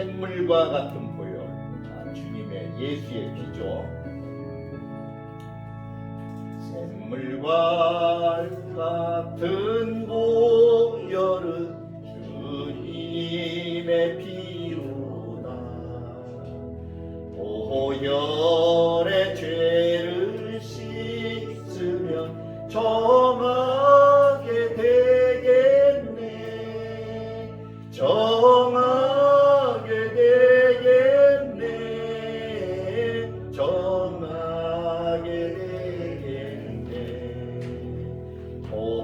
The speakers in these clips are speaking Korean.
샘물과 같은 보혈 아, 주님의 예수의 피죠 샘물과 같은 보혈은 주님의 피로다. 보혈의 죄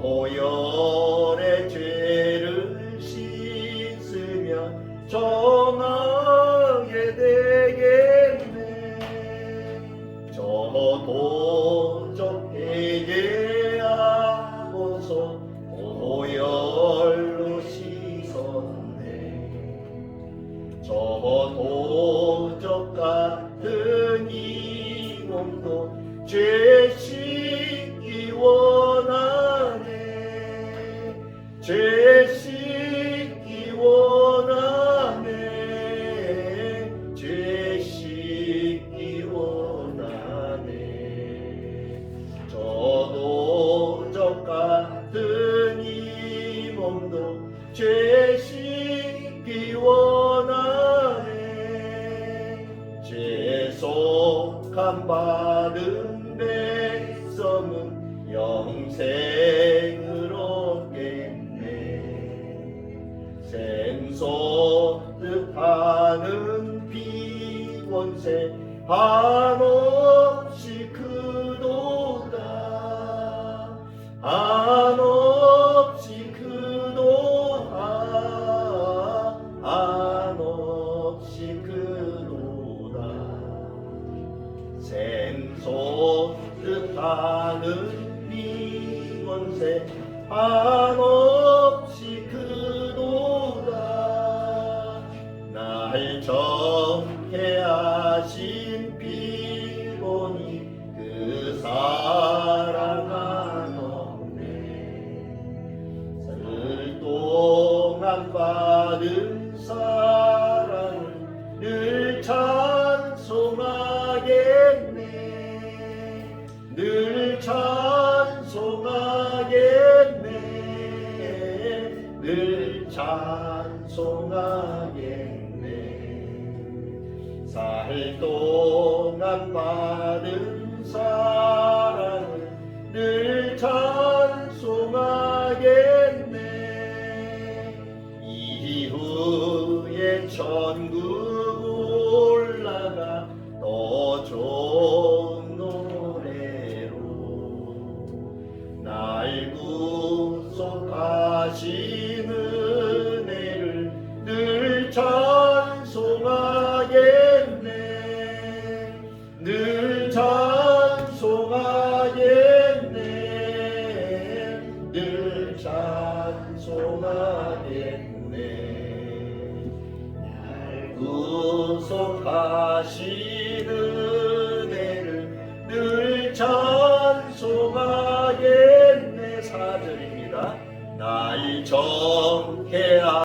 보혈의 죄를 씻으면 정하게 되겠네. 저도 좀 회개하고서 보혈로 씻었네. 저도 저 같은 이 몸도 죄 죄속함 받은 백성은 영생을 얻겠네. 샘솟듯하는 비원세 한없 샘솟듯하는 비원세 한없이 그도다 날 정케 하신 피곤이 그 사랑 한없네. 설 동안 받은 사랑 늘 찬송하겠네. 살 동안 받은 사랑을 늘 찬송하겠네. 이후에 천국 올라가 더 좋은 노래로 날 구속하신 구속하신 은혜를 늘 찬송하겠네 사절입니다. 날 정케